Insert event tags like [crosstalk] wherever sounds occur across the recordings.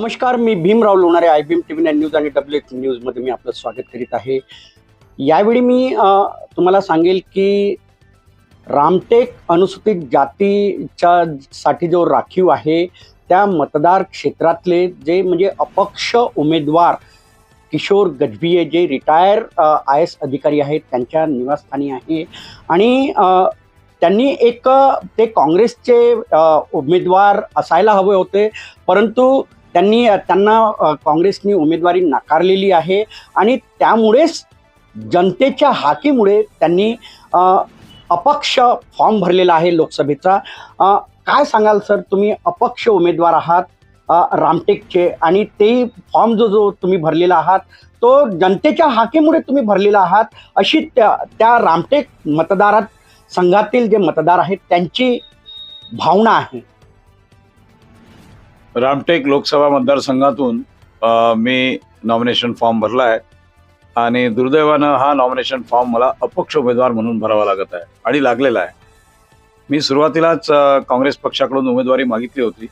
नमस्कार मी Bhimrao Lonare I B M T V nine news आणि W H न्यूजमध्ये मी आपलं स्वागत करीत आहे. यावेळी मी तुम्हाला सांगेल की रामटेक अनुसूचित जातीच्या साठी जो राखीव आहे त्या मतदार क्षेत्रातले जे म्हणजे अपक्ष उमेदवार किशोर गजभिये जे रिटायर आय एस अधिकारी आहेत त्यांच्या निवासस्थानी आहे. आणि त्यांनी एक ते काँग्रेसचे उमेदवार असायला हवे होते परंतु त्यांनी त्यांना काँग्रेसनी उमेदवारी नाकारलेली आहे आणि त्यामुळेच जनतेच्या हाकीमुळे त्यांनी अपक्ष फॉर्म भरलेला आहे लोकसभेचा. काय सांगाल सर तुम्ही? अपक्ष उमेदवार आहात रामटेकचे आणि ते फॉर्म जो जो तुम्ही भरलेला आहात तो जनतेच्या हाकेमुळे तुम्ही भरलेला आहात अशी त्या त्या रामटेक मतदारात संघातील जे मतदार आहेत त्यांची भावना आहे. रामटेक लोकसभा मतदारसंघातून मी नॉमिनेशन फॉर्म भरला आहे. आणि दुर्दैवानं हा नॉमिनेशन फॉर्म मला अपक्ष उमेदवार म्हणून भरावा लागत आहे. आणि लागलेला आहे. मी सुरुवातीलाच काँग्रेस पक्षाकडून उमेदवारी मागितली होती.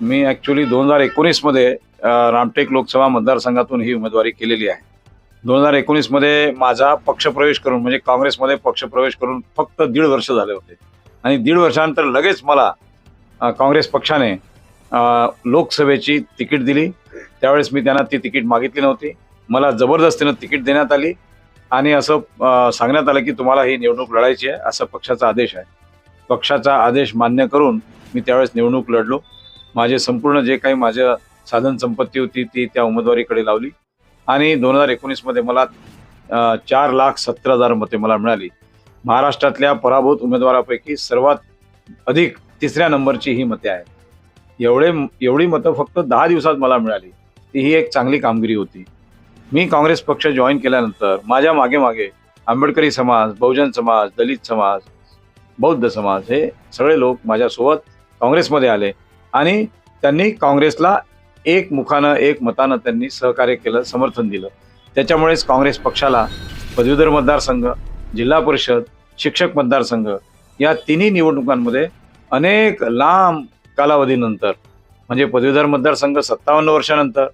मी ॲक्च्युली दोन हजार एकोणीसमध्ये रामटेक लोकसभा मतदारसंघातून ही उमेदवारी केलेली आहे. दोन हजार एकोणीसमध्ये माझा पक्षप्रवेश करून म्हणजे काँग्रेसमध्ये पक्षप्रवेश करून फक्त दीड वर्ष झाले होते. आणि दीड वर्षानंतर लगेच मला काँग्रेस पक्षाने लोकसभेची तिकीट दिली. त्यावेळेस मी त्यांना ती तिकीट मागितली नव्हती. मला जबरदस्तीनं तिकीट देण्यात आली आणि असं सांगण्यात आलं की तुम्हाला ही निवडणूक लढायची आहे असा पक्षाचा आदेश आहे. पक्षाचा आदेश मान्य करून मी त्यावेळेस निवडणूक लढलो. माझे संपूर्ण जे काही माझं साधन संपत्ती होती ती त्या उमेदवारीकडे लावली. आणि दोन हजार एकोणीसमध्ये मला चार लाख सत्तर हजार मते मला मिळाली. महाराष्ट्रातल्या पराभूत उमेदवारापैकी सर्वात अधिक तिसऱ्या नंबरची ही मते आहेत. एवढे एवढी मतं फक्त दहा दिवसात मला मिळाली. ती ही एक चांगली कामगिरी होती. मी काँग्रेस पक्ष जॉईन केल्यानंतर माझ्या मागे मागे आंबेडकरी समाज बहुजन समाज दलित समाज बौद्ध समाज हे सगळे लोक माझ्यासोबत काँग्रेसमध्ये आले आणि त्यांनी काँग्रेसला एक मुखानं एक मतानं त्यांनी सहकार्य केलं समर्थन दिलं. त्याच्यामुळेच काँग्रेस पक्षाला पदवीधर मतदारसंघ जिल्हा परिषद शिक्षक मतदारसंघ या तिन्ही निवडणुकांमध्ये अनेक लांब कालावधीनंतर म्हणजे पदवीधर मतदारसंघ सत्तावन्न वर्षानंतर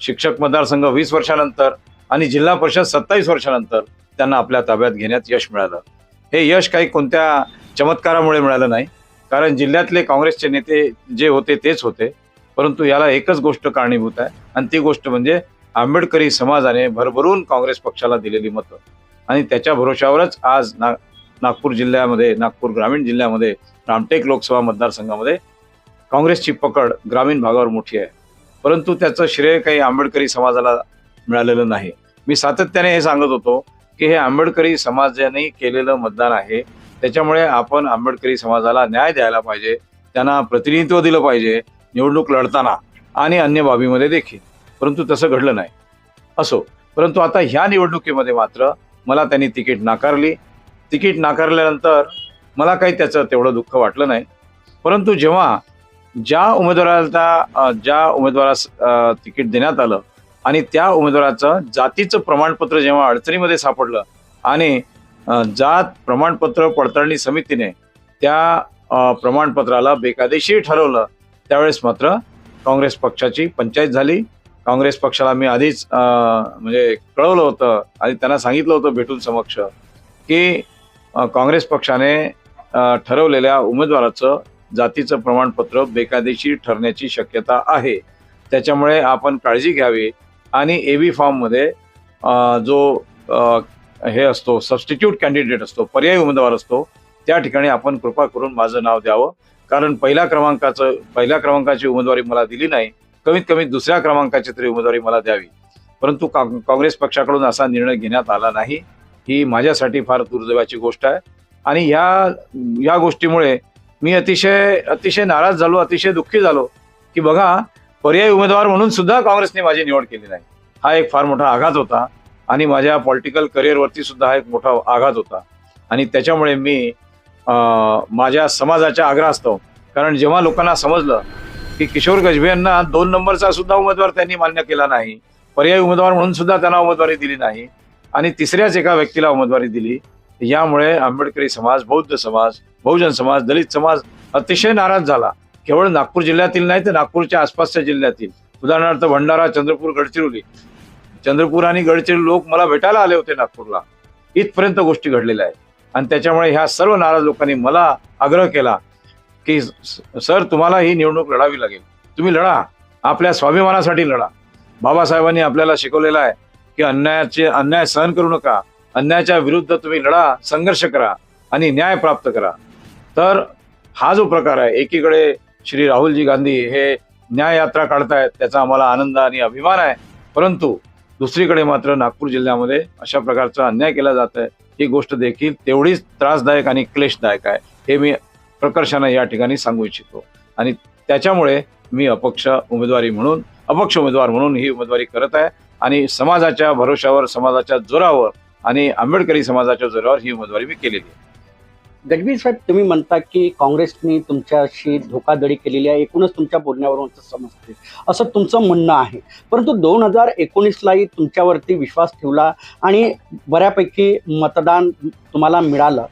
शिक्षक मतदारसंघ वीस वर्षानंतर आणि जिल्हा परिषद सत्तावीस वर्षानंतर त्यांना आपल्या ताब्यात घेण्यात यश मिळालं. हे यश काही कोणत्या चमत्कारामुळे मिळालं नाही. कारण जिल्ह्यातले काँग्रेसचे नेते जे होते तेच होते. परंतु याला एकच गोष्ट कारणीभूत आहे आणि ती गोष्ट म्हणजे आंबेडकरी समाजाने भरभरून काँग्रेस पक्षाला दिलेली मतं. आणि त्याच्या भरोशावरच आज ना नागपूर जिल्ह्यामध्ये नागपूर ग्रामीण जिल्ह्यामध्ये रामटेक लोकसभा मतदारसंघामध्ये काँग्रेसची पकड ग्रामीण भागावर मोठी आहे. परंतु त्याचं श्रेय काही आंबेडकरी समाजाला मिळालेलं नाही. मी सातत्याने हे सांगत होतो की हे आंबेडकरी समाजाने केलेलं मतदान आहे. त्याच्यामुळे आपण आंबेडकरी समाजाला न्याय द्यायला पाहिजे. त्यांना प्रतिनिधित्व दिलं पाहिजे निवडणूक लढताना आणि अन्य बाबीमध्ये देखील. परंतु तसं घडलं नाही. असो परंतु आता ह्या निवडणुकीमध्ये मात्र मला त्यांनी तिकीट नाकारली. तिकीट नाकारल्यानंतर मला काही त्याचं तेवढं दुःख वाटलं नाही. परंतु जेव्हा ज्या उमेदवाराला ज्या उमेदवारास तिकीट देण्यात आलं आणि त्या उमेदवाराचं जातीचं प्रमाणपत्र जेव्हा अडचणीमध्ये सापडलं आणि जात प्रमाणपत्र पडताळणी समितीने त्या प्रमाणपत्राला बेकायदेशीर ठरवलं त्यावेळेस मात्र काँग्रेस पक्षाची पंचायत झाली. काँग्रेस पक्षाला मी आधीच म्हणजे कळवलं होतं आणि त्यांना सांगितलं होतं भेटून समक्ष की काँग्रेस पक्षाने ठरवलेल्या उमेदवाराचं जातीचं प्रमाणपत्र बेकायदेशीर ठरण्याची शक्यता आहे. त्याच्यामुळे आपण काळजी घ्यावी आणि ए बी फॉर्ममध्ये जो हे असतो सबस्टिट्यूट कॅन्डिडेट असतो पर्यायी उमेदवार असतो त्या ठिकाणी आपण कृपा करून माझं नाव द्यावं. कारण पहिल्या क्रमांकाचं पहिल्या क्रमांकाची उमेदवारी मला दिली नाही कमीत कमी दुसऱ्या क्रमांकाची तरी उमेदवारी मला द्यावी. परंतु काँग्रेस पक्षाकडून असा निर्णय घेण्यात आला नाही ही माझ्यासाठी फार दुर्दैवाची गोष्ट आहे. आणि ह्या या गोष्टीमुळे मी अतिशय अतिशय नाराज झालो अतिशय दुःखी झालो की बघा पर्यायी उमेदवार म्हणून सुद्धा काँग्रेसने माझी निवड केली नाही. हा एक फार मोठा आघात होता आणि माझ्या पॉलिटिकल करिअरवरती सुद्धा हा एक मोठा आघात होता. आणि त्याच्यामुळे मी माझ्या समाजाच्या आग्रहास्तव कारण जेव्हा लोकांना समजलं की किशोर गजबे यांना दोन नंबरचा सुद्धा उमेदवार त्यांनी मान्य केला नाही पर्यायी उमेदवार म्हणून सुद्धा त्यांना उमेदवारी दिली नाही आणि तिसऱ्याच एका व्यक्तीला उमेदवारी दिली यामुळे आंबेडकरी समाज बौद्ध समाज बहुजन समाज दलित समाज अतिशय नाराज झाला. केवळ नागपूर जिल्ह्यातील नाही तर नागपूरच्या आसपासच्या जिल्ह्यातील. उदाहरणार्थ भंडारा चंद्रपूर गडचिरोली. चंद्रपूर आणि गडचिरोली लोक मला भेटायला आले होते नागपूरला. इथपर्यंत गोष्टी घडलेल्या आहेत. आणि त्याच्यामुळे ह्या सर्व नाराज लोकांनी मला आग्रह केला की सर तुम्हाला ही निवडणूक लढावी लागेल. तुम्ही लढा. आपल्या स्वाभिमानासाठी लढा. बाबासाहेबांनी आपल्याला शिकवलेलं आहे की अन्यायाचे अन्याय सहन करू नका. अन्यायाच्या विरुद्ध तुम्ही लढा संघर्ष करा आणि न्याय प्राप्त करा. तर हा जो प्रकार आहे एकीकडे श्री राहुलजी गांधी हे न्याय यात्रा काढतायत त्याचा आम्हाला आनंद आणि अभिमान आहे. परंतु दुसरीकडे मात्र नागपूर जिल्ह्यामध्ये अशा प्रकारचा अन्याय केला जात आहे. ही गोष्ट देखील तेवढीच त्रासदायक आणि क्लेशदायक आहे हे मी प्रकर्षानं या ठिकाणी सांगू इच्छितो. आणि त्याच्यामुळे मी अपक्ष उमेदवारी म्हणून अपक्ष उमेदवार म्हणून ही उमेदवारी करत आहे आणि समाजाच्या भरोशावर समाजाच्या जोरावर आणि आंबेडकरी समाजाच्या जोरावर ही उमेदवारी मी केलेली आहे. गजबीर साहेब तुम्ही म्हणता की काँग्रेसने तुमच्याशी धोकाधडी केलेली आहे एकूणच तुमच्या बोलण्यावरून समजते. असं तुमचं म्हणणं आहे. परंतु दोन हजार एकोणीसलाही तुमच्यावरती विश्वास ठेवला आणि बऱ्यापैकी मतदान तुम्हाला मिळालं.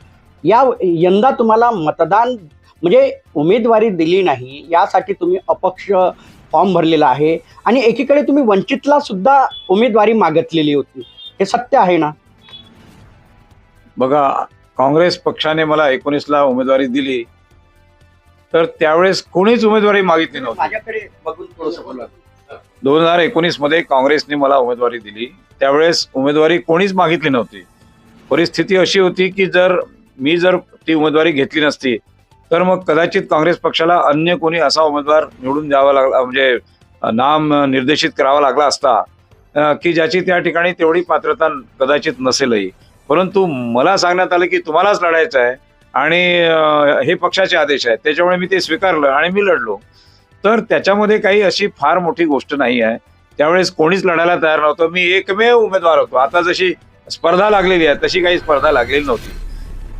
या यंदा तुम्हाला मतदान म्हणजे उमेदवारी दिली नाही यासाठी तुम्ही अपक्ष फॉर्म भरलेला आहे आणि एकीकडे तुम्ही वंचितला सुद्धा उमेदवारी मागितलेली होती. हे सत्य आहे ना? बघा काँग्रेस पक्षाने मला एकोणीसला उमेदवारी दिली तर त्यावेळेस कोणीच उमेदवारी मागितली नव्हती. दोन हजार एकोणीसमध्ये काँग्रेसने मला उमेदवारी दिली त्यावेळेस उमेदवारी कोणीच मागितली नव्हती. परिस्थिती अशी होती की जर मी जर ती उमेदवारी घेतली नसती तर मग कदाचित काँग्रेस पक्षाला अन्य कोणी असा उमेदवार निवडून द्यावा लागला म्हणजे नाम निर्देशित करावा लागला असता की ज्याची त्या ठिकाणी तेवढी पात्रता कदाचित नसेलही. परंतु मला सांगण्यात आलं की तुम्हालाच लढायचं आहे आणि हे पक्षाचे आदेश आहेत. त्याच्यामुळे मी ते स्वीकारलं आणि मी लढलो. तर त्याच्यामध्ये काही अशी फार मोठी गोष्ट नाही आहे. त्यावेळेस कोणीच लढायला तयार नव्हतं. मी एकमेव उमेदवार होतो. आता जशी स्पर्धा लागलेली आहे तशी काही स्पर्धा लागलेली नव्हती.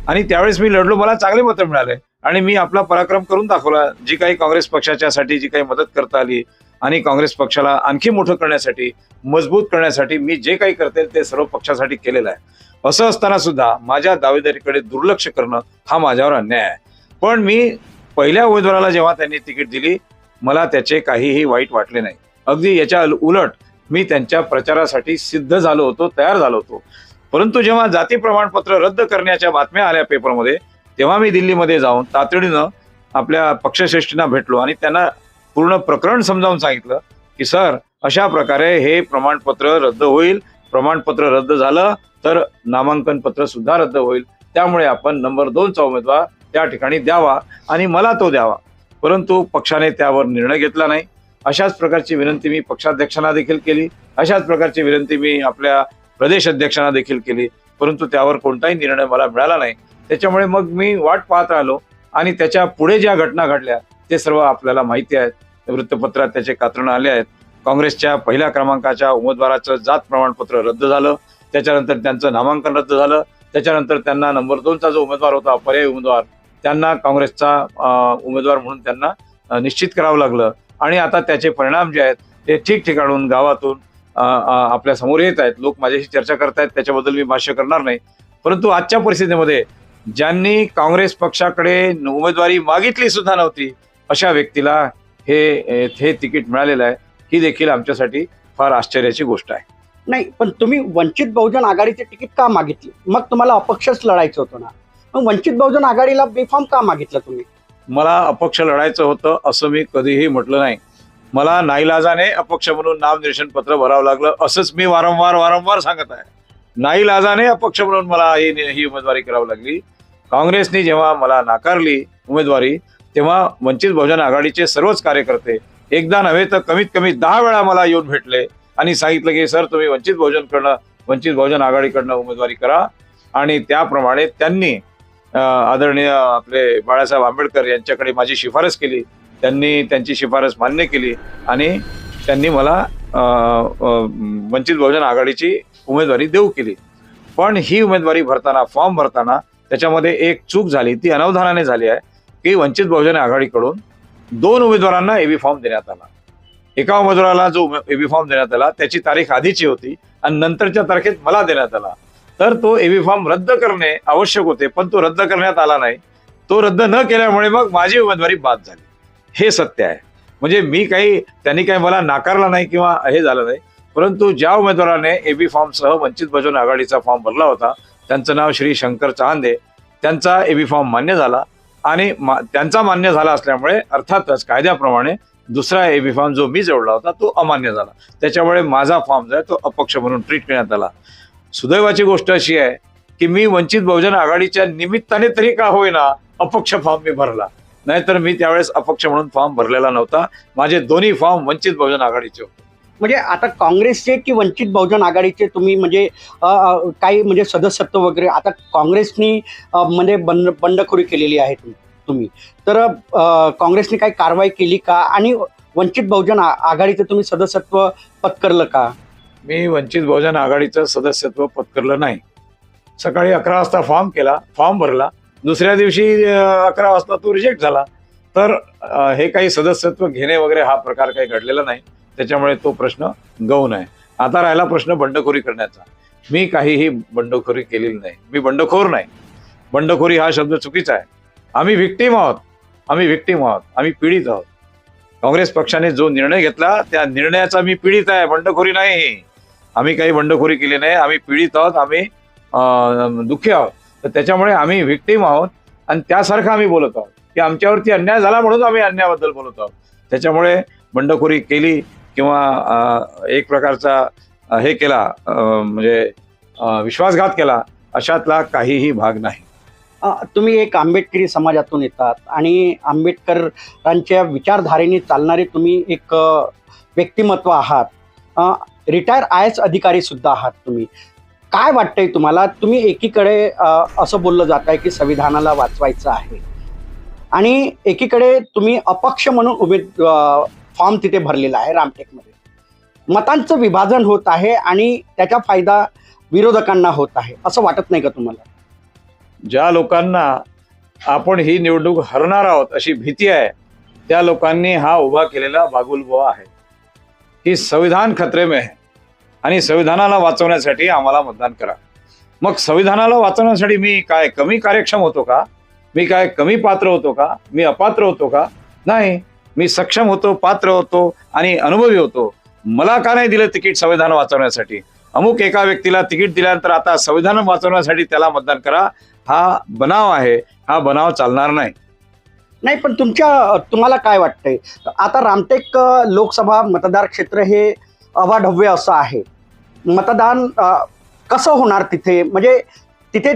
आणि त्यावेळेस मी लढलो मला चांगले मतं मिळाले. आणि मी आपला पराक्रम करून दाखवला. जी काही काँग्रेस पक्षाच्यासाठी जी काही मदत करता आली आणि काँग्रेस पक्षाला आणखी मोठं करण्यासाठी मजबूत करण्यासाठी मी जे काही करते ते सर्व पक्षासाठी केलेलं आहे. असं असताना सुद्धा माझ्या दावेदारीकडे दुर्लक्ष करणं हा माझ्यावर अन्याय आहे. पण मी पहिल्या उमेदवाराला जेव्हा त्यांनी तिकीट दिली मला त्याचे काहीही वाईट वाटले नाही. अगदी याच्या उलट मी त्यांच्या प्रचारासाठी सिद्ध झालो होतो तयार झालो होतो. परंतु जेव्हा जाती प्रमाणपत्र रद्द करण्याच्या बातम्या आल्या पेपरमध्ये तेव्हा मी दिल्लीमध्ये जाऊन तातडीनं आपल्या पक्षश्रेष्ठींना भेटलो आणि त्यांना पूर्ण प्रकरण समजावून सांगितलं की सर अशा प्रकारे हे प्रमाणपत्र रद्द होईल. प्रमाणपत्र रद्द झालं तर नामांकन पत्र सुद्धा रद्द होईल. त्यामुळे आपण नंबर दोनचा उमेदवार त्या ठिकाणी द्यावा आणि मला तो द्यावा. परंतु पक्षाने त्यावर निर्णय घेतला नाही. अशाच प्रकारची विनंती मी पक्षाध्यक्षांना देखील केली. अशाच प्रकारची विनंती मी आपल्या प्रदेश अध्यक्षांना देखील केली. परंतु त्यावर कोणताही निर्णय मला मिळाला नाही. त्याच्यामुळे मग मी वाट पाहत राहिलो आणि त्याच्या पुढे ज्या घटना घडल्या ते सर्व आपल्याला माहिती आहेत. वृत्तपत्रात त्याचे कात्रण आले आहेत. काँग्रेसच्या पहिल्या क्रमांकाच्या उमेदवाराचं जात प्रमाणपत्र रद्द झालं. त्याच्यानंतर त्यांचं नामांकन रद्द झालं. त्याच्यानंतर त्यांना नंबर दोनचा जो उमेदवार होता पर्यायी उमेदवार त्यांना काँग्रेसचा उमेदवार म्हणून त्यांना निश्चित करावं लागलं. आणि आता त्याचे परिणाम जे आहेत ते ठिकठिकाणून गावातून आपल्यासमोर येत आहेत. लोक माझ्याशी चर्चा करतायत त्याच्याबद्दल मी भाष्य करणार नाही. परंतु आजच्या परिस्थितीमध्ये ज्यांनी काँग्रेस पक्षाकडे उमेदवारी मागितली सुद्धा नव्हती अशा व्यक्तीला हे हे तिकीट मिळालेलं आहे. ही देखील आमच्यासाठी फार आश्चर्याची गोष्ट आहे. नाही पण तुम्ही वंचित बहुजन आघाडीचे तिकीट का मागितले? मग तुम्हाला अपक्षच लढायचं होतं ना? मग वंचित बहुजन आघाडीला बेफॉर्म का मागितलं तुम्ही? मला अपक्ष लढायचं होतं असं मी कधीही म्हटलं नाही. मला नाईलाजाने अपक्ष म्हणून नामनिर्देशन पत्र भरावं लागलं. असंच मी वारंवार वारंवार सांगत आहे. नाईलाजाने अपक्ष म्हणून मला ही ही उमेदवारी करावी लागली. काँग्रेसने जेव्हा मला नाकारली उमेदवारी तेव्हा वंचित बहुजन आघाडीचे सर्वच कार्यकर्ते एकदा नव्हे तर कमीत कमी दहा वेळा मला येऊन भेटले आणि सांगितलं की सर तुम्ही वंचित बहुजनकडनं वंचित बहुजन आघाडीकडनं उमेदवारी करा. आणि त्याप्रमाणे त्यांनी आदरणीय आपले बाळासाहेब आंबेडकर यांच्याकडे माझी शिफारस केली. त्यांनी त्यांची शिफारस मान्य केली आणि त्यांनी मला वंचित बहुजन आघाडीची उमेदवारी देऊ केली. पण ही उमेदवारी भरताना फॉर्म भरताना त्याच्यामध्ये एक चूक झाली ती अनवधानाने झाली आहे की वंचित बहुजन आघाडीकडून दोन उमेदवारांना एबी फॉर्म देण्यात आला. एका उमेदवाराला जो एबी फॉर्म देण्यात आला त्याची तारीख आधीची होती आणि नंतरच्या तारखेत मला देण्यात आला. तर तो एबी फॉर्म रद्द करणे आवश्यक होते पण तो रद्द करण्यात आला नाही. तो रद्द न केल्यामुळे मग माझी उमेदवारी बाद झाली. हे सत्य आहे. म्हणजे मी काही त्यांनी काही मला नाकारला नाही किंवा हे झालं नाही. परंतु ज्या उमेदवाराने ए बी फॉर्मसह वंचित बहुजन आघाडीचा फॉर्म भरला होता त्यांचं नाव श्री शंकर चहांदे त्यांचा ए बी फॉर्म मान्य झाला आणि मा- त्यांचा मान्य झाला असल्यामुळे अर्थातच कायद्याप्रमाणे दुसरा ए बी फॉर्म जो मी जोडला होता तो अमान्य झाला. त्याच्यामुळे माझा फॉर्म जो आहे तो अपक्ष म्हणून ट्रीट करण्यात आला. सुदैवाची गोष्ट अशी आहे की मी वंचित बहुजन आघाडीच्या निमित्ताने तरी का होईना अपक्ष फॉर्म मी भरला. नाहीतर मी त्यावेळेस अपक्ष म्हणून फॉर्म भरलेला नव्हता. माझे दोन्ही फॉर्म वंचित बहुजन आघाडीचे होते. म्हणजे आता काँग्रेसचे की वंचित बहुजन आघाडीचे तुम्ही म्हणजे काही म्हणजे सदस्यत्व वगैरे आता काँग्रेसनी म्हणजे बंड बंडखोरी केलेली आहे तुम- तुम्ही. तर काँग्रेसने काही कारवाई केली का? आणि वंचित बहुजन आघाडीचं तुम्ही सदस्यत्व पत्करलं का? मी वंचित बहुजन आघाडीचं सदस्यत्व पत्करलं नाही. सकाळी अकरा वाजता फॉर्म केला फॉर्म भरला. दुसऱ्या दिवशी अकरा वाजता तो रिजेक्ट झाला. तर हे काही सदस्यत्व घेणे वगैरे हा प्रकार काही घडलेला नाही. त्याच्यामुळे तो प्रश्न गौण आहे. आता राहिला प्रश्न बंडखोरी करण्याचा. मी काहीही बंडखोरी केलेली नाही. मी बंडखोर नाही. बंडखोरी हा शब्द चुकीचा आहे. आम्ही विक्टीम आहोत. आम्ही विक्टीम आहोत. आम्ही पीडित आहोत. काँग्रेस पक्षाने जो निर्णय घेतला त्या निर्णयाचा मी पीडित आहे. बंडखोरी नाही. आम्ही काही बंडखोरी केली नाही. आम्ही पीडित आहोत. आम्ही अं, दुःखी आहोत. तर त्याच्यामुळे आम्ही व्हिक्टीम आहोत. आणि त्यासारखं आम्ही बोलत आहोत. की आमच्यावरती अन्याय झाला म्हणून आम्ही अन्यायाबद्दल बोलत आहोत. त्याच्यामुळे बंडखोरी केली किंवा एक प्रकारचा हे केला म्हणजे विश्वासघात केला अशातला काहीही भाग नाही. तुम्ही एक आंबेडकरी समाजातून येतात आणि आंबेडकरांच्या विचारधारेने चालणारे तुम्ही एक व्यक्तिमत्व आहात. रिटायर आय एस अधिकारी सुद्धा आहात तुम्ही. काय वाटतंय तुम्हाला? तुम्ही एकीकडे असं बोललं जात आहे की संविधानाला वाचवायचं आहे. आणि एकीकडे तुम्ही अपक्ष म्हणून उमेद फॉर्म तिथे भरलेला आहे रामटेकमध्ये. मतांचं विभाजन होत आहे आणि त्याचा फायदा विरोधकांना होत आहे. असं वाटत नाही का तुम्हाला? ज्या लोकांना आपण ही निवडणूक हरणार आहोत अशी भीती आहे त्या लोकांनी हा उभा केलेला बागुलबुवा आहे. ही संविधान खतरे में आहे. आणि संविधानाला वाचवण्यासाठी आम्हाला मतदान करा. मग संविधानाला वाचवण्यासाठी मी काय कमी कार्यक्षम होतो का? मी काय कमी पात्र होतो का? मी अपात्र होतो का? नाही. मी सक्षम होतो पात्र होतो आणि अनुभवी होतो. मला का नाही दिलं तिकीट संविधान वाचवण्यासाठी? अमुक एका व्यक्तीला तिकीट दिल्यानंतर आता संविधान वाचवण्यासाठी त्याला मतदान करा. हा बनाव आहे. हा बनाव चालणार नाही. नाही पण तुमच्या तुम्हाला काय वाटतंय? आता रामटेक लोकसभा मतदार क्षेत्र हे अवाढव्य असं आहे. मतदान कसं होणार तिथे? म्हणजे तिथे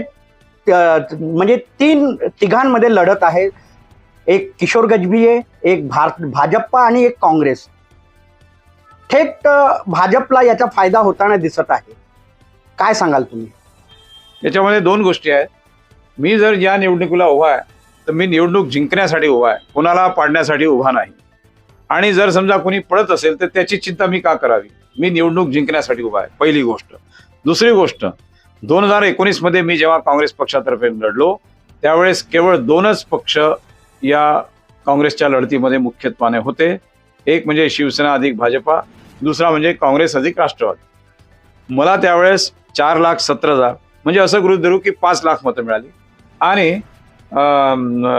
म्हणजे तीन तिघांमध्ये लढत आहे. एक किशोर गजबी आहे एक भार भाजप्पा आणि एक काँग्रेस. थेट भाजपला याचा फायदा होताना दिसत आहे. काय सांगाल तुम्ही? याच्यामध्ये दोन गोष्टी आहेत. मी जर या निवडणुकीला उभा आहे तर मी निवडणूक जिंकण्यासाठी उभा आहे. कोणाला पाडण्यासाठी उभा नाही. आणि जर समजा कोणी पडत असेल तर त्याची चिंता मी का करावी? मी निवडणूक जिंकण्यासाठी उभा आहे पहिली गोष्ट. दुसरी गोष्ट दोन हजार एकोणीसमध्ये मी जेव्हा काँग्रेस पक्षातर्फे लढलो त्यावेळेस केवळ दोनच पक्ष या काँग्रेसच्या लढतीमध्ये मुख्यत्वाने होते. एक म्हणजे शिवसेना अधिक भाजपा दुसरा म्हणजे काँग्रेस अधिक राष्ट्रवादी. मला त्यावेळेस चार लाख सत्तर हजार म्हणजे असं गृह धरू की पाच लाख मतं मिळाली. आणि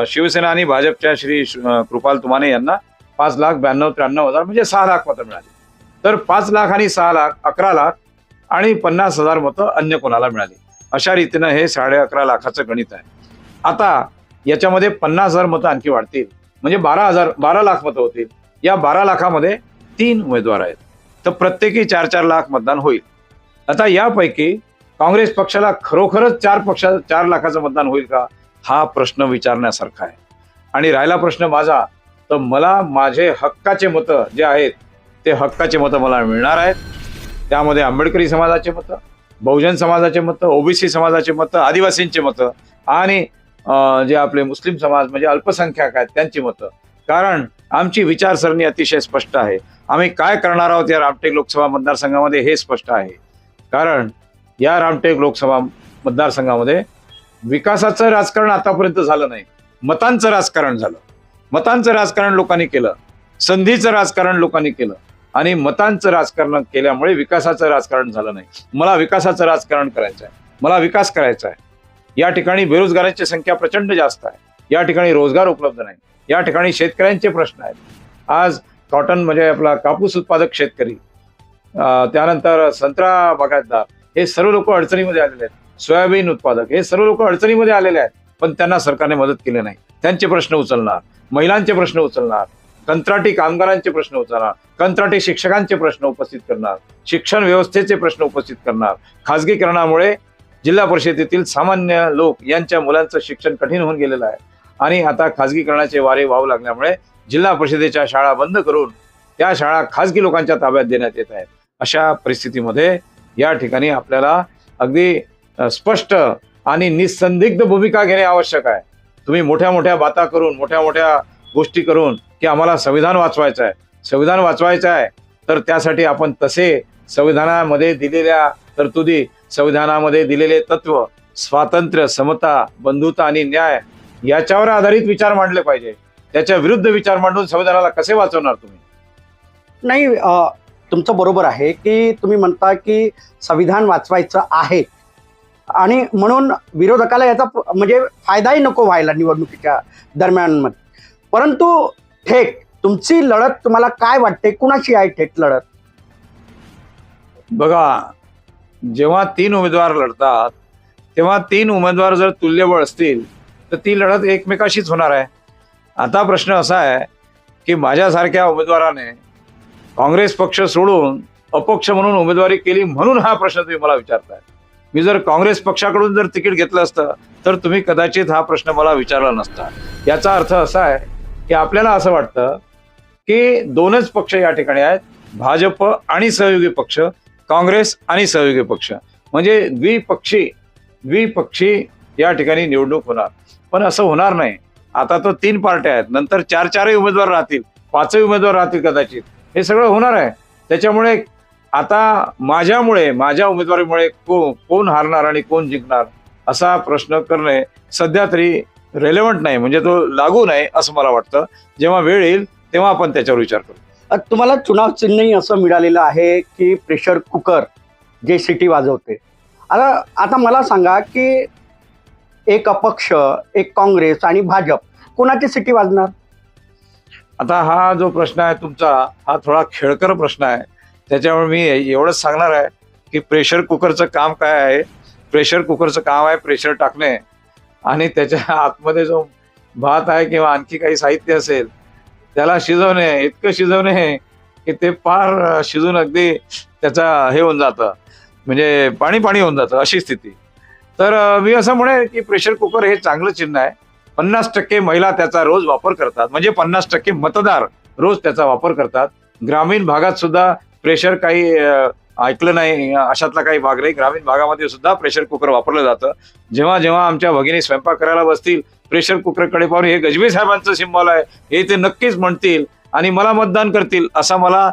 शिवसेना आणि भाजपच्या श्री कृपाल तुमाने यांना पाच लाख ब्याण्णव त्र्याण्णव हजार म्हणजे सहा लाख मतं मिळाली. तर पाच लाख आणि सहा लाख अकरा लाख आणि पन्नास हजार मतं अन्य कोणाला मिळाली? अशा रीतीनं हे साडे अकरा लाखाचं गणित आहे. आता याच्यामध्ये पन्नास हजार मतं आणखी वाढतील. म्हणजे बारा हजार बारा लाख मतं होतील. या बारा लाखामध्ये तीन उमेदवार आहेत. तर प्रत्येकी चार चार लाख मतदान होईल. आता यापैकी काँग्रेस पक्षाला खरोखरच चार पक्षा चार लाखाचं मतदान होईल का? हा प्रश्न विचारण्यासारखा आहे. आणि राहिला प्रश्न माझा तर मला माझे हक्काचे मतं जे आहेत ते हक्काचे मतं मला मिळणार आहेत. त्यामध्ये आंबेडकरी समाजाचे मतं बहुजन समाजाचे मतं ओबीसी समाजाचे मतं आदिवासींचे मतं आणि जे आपले मुस्लिम समाज म्हणजे अल्पसंख्याक आहेत त्यांची मतं. कारण आमची विचारसरणी अतिशय स्पष्ट आहे. आम्ही काय करणार आहोत या रामटेक लोकसभा मतदारसंघामध्ये हे स्पष्ट आहे. कारण या रामटेक लोकसभा मतदारसंघामध्ये विकासाचं राजकारण आतापर्यंत झालं नाही. मतांचं राजकारण झालं. मतांचं राजकारण लोकांनी केलं. संधीचं राजकारण लोकांनी केलं. आणि मतांचं राजकारण केल्यामुळे विकासाचं राजकारण झालं नाही. मला विकासाचं राजकारण करायचं आहे मला विकास करायचा आहे या ठिकाणी बेरोजगारांची संख्या प्रचंड जास्त आहे. या ठिकाणी रोजगार उपलब्ध नाही. या ठिकाणी शेतकऱ्यांचे प्रश्न आहेत. आज कॉटन म्हणजे आपला कापूस उत्पादक शेतकरी त्यानंतर संत्रा बागायतदार हे सर्व लोक अडचणीमध्ये आलेले आहेत. सोयाबीन उत्पादक हे सर्व लोक अडचणीमध्ये आलेले आहेत. पण त्यांना सरकारने मदत केली नाही. त्यांचे प्रश्न उचलणार महिलांचे प्रश्न उचलणार कंत्राटी कामगारांचे प्रश्न उचलणार कंत्राटी शिक्षकांचे प्रश्न उपस्थित करणार शिक्षण व्यवस्थेचे प्रश्न उपस्थित करणार. खाजगीकरणामुळे जिल्हा परिषदेतील सामान्य लोक यांच्या मुलांचं शिक्षण कठीण होऊन गेलेलं आहे. आणि आता खाजगीकरणाचे वारे वाहू लागल्यामुळे जिल्हा परिषदेच्या शाळा बंद करून त्या शाळा खाजगी लोकांच्या ताब्यात देण्यात येत आहेत. अशा परिस्थितीमध्ये या ठिकाणी आपल्याला अगदी स्पष्ट आणि निसंदिग्ध भूमिका घेणे आवश्यक आहे. तुम्ही मोठ्या मोठ्या बाता करून मोठ्या मोठ्या गोष्टी करून की आम्हाला संविधान वाचवायचं आहे संविधान वाचवायचं आहे तर त्यासाठी आपण तसे संविधानामध्ये दिलेल्या तरतुदी संविधानामध्ये दिलेले तत्व स्वातंत्र्य समता बंधुता आणि न्याय याच्यावर आधारित विचार मांडले पाहिजे. त्याच्या विरुद्ध विचार मांडून संविधानाला कसे वाचवणार तुम्ही? नाही तुमचं बरोबर आहे की तुम्ही म्हणता की संविधान वाचवायचं आहे. आणि म्हणून विरोधकाला याचा म्हणजे फायदाही नको व्हायला निवडणुकीच्या दरम्यानमध्ये. परंतु थेट तुमची लढत तुम्हाला काय वाटते? कुणाशी आहे थेट लढत? बघा जेव्हा तीन उमेदवार लढतात तेव्हा तीन उमेदवार जर तुल्यबळ असतील तर ती लढत एकमेकाशीच होणार आहे. आता प्रश्न असा आहे की माझ्यासारख्या उमेदवाराने काँग्रेस पक्ष सोडून अपक्ष म्हणून उमेदवारी केली म्हणून हा प्रश्न तुम्ही मला विचारताय. मी जर काँग्रेस पक्षाकडून जर तिकीट घेतलं असतं तर तुम्ही कदाचित हा प्रश्न मला विचारला नसता. याचा अर्थ असा आहे की आपल्याला असं वाटतं की दोनच पक्ष या ठिकाणी आहेत भाजप आणि सहयोगी पक्ष काँग्रेस आणि सहयोगी पक्ष. म्हणजे द्विपक्षी द्विपक्षी या ठिकाणी निवडणूक होणार. पण असं होणार नाही. आता तर तीन पार्ट्या आहेत. नंतर चार चारही उमेदवार राहतील पाचही उमेदवार राहतील कदाचित. हे सगळं होणार आहे. त्याच्यामुळे आता माझ्यामुळे माझ्या उमेदवारीमुळे को कोण हारणार आणि कोण जिंकणार असा प्रश्न करणे सध्या तरी रेलेवंट नाही म्हणजे तो लागू नाही असं मला वाटतं. जेव्हा वेळ येईल तेव्हा आपण त्याच्यावर विचार करू. तुम्हाला चुनाव चिन्हही असं मिळालेलं आहे की प्रेशर कुकर जे सिटी वाजवते. आता आता मला सांगा की एक अपक्ष एक काँग्रेस आणि भाजप कोणाची सिटी वाजणार? आता हा जो प्रश्न आहे तुमचा हा थोडा खेळकर प्रश्न आहे. त्याच्यामुळे मी एवढंच सांगणार आहे की प्रेशर कुकरचं काम काय आहे? प्रेशर कुकरचं काम आहे प्रेशर टाकणे. आणि त्याच्या [laughs] आतमध्ये जो भात आहे किंवा आणखी काही साहित्य असेल त्याला शिजवणे इतकं शिजवणे की ते फार शिजून अगदी त्याचा हे होऊन जातं. म्हणजे पाणी पाणी होऊन जातं अशी स्थिती. तर मी असं म्हणेन की प्रेशर कुकर हे चांगलं चिन्ह आहे. पन्नास टक्के महिला त्याचा रोज वापर करतात. म्हणजे पन्नास टक्के मतदार रोज त्याचा वापर करतात. ग्रामीण भागात सुद्धा प्रेशर काही ऐकलं नाही अशातला काही भाग नाही. ग्रामीण भागामध्ये सुद्धा प्रेशर कुकर वापरलं जातं. जेव्हा जेव्हा आमच्या भगिनी स्वयंपाक करायला बसतील प्रेशर कुकरकडे पाहून हे गजबी साहेबांचं सिम्बॉल आहे हे ते नक्कीच म्हणतील आणि मला मतदान करतील असा मला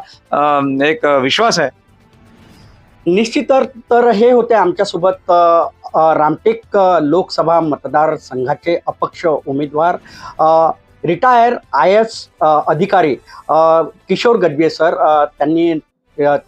एक विश्वास आहे. निश्चित तर हे होते आमच्यासोबत रामटेक लोकसभा मतदारसंघाचे अपक्ष उमेदवार रिटायर आय एस अधिकारी किशोर गजबे सर त्यांनी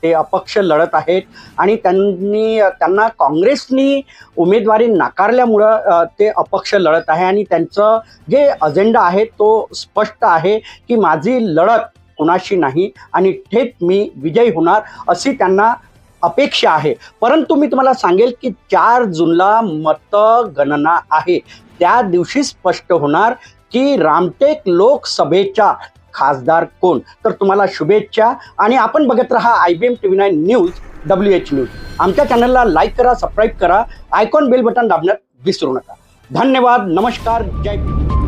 ते अपक्ष लढत आहेत. आणि त्यांनी त्यांना काँग्रेसनी उमेदवारी नाकारल्यामुळं ते अपक्ष लढत आहे. आणि त्यांचं जे अजेंडा आहे तो स्पष्ट आहे की माझी लढत कुणाशी नाही आणि थेट मी विजयी होणार अशी त्यांना अपेक्षा आहे. परंतु मी तुम्हाला सांगेल की चार जूनला मतगणना आहे. त्या दिवशी स्पष्ट होणार की रामटेक लोकसभेच्या खासदार कोण? तर तुम्हाला शुभेच्छा आणि आपण बघत राहा I B M T V nine news W H news. आमच्या चॅनलला लाईक करा सबस्क्राईब करा. आयकॉन बेल बटन दाबण्यात विसरू नका. धन्यवाद नमस्कार जय भीम.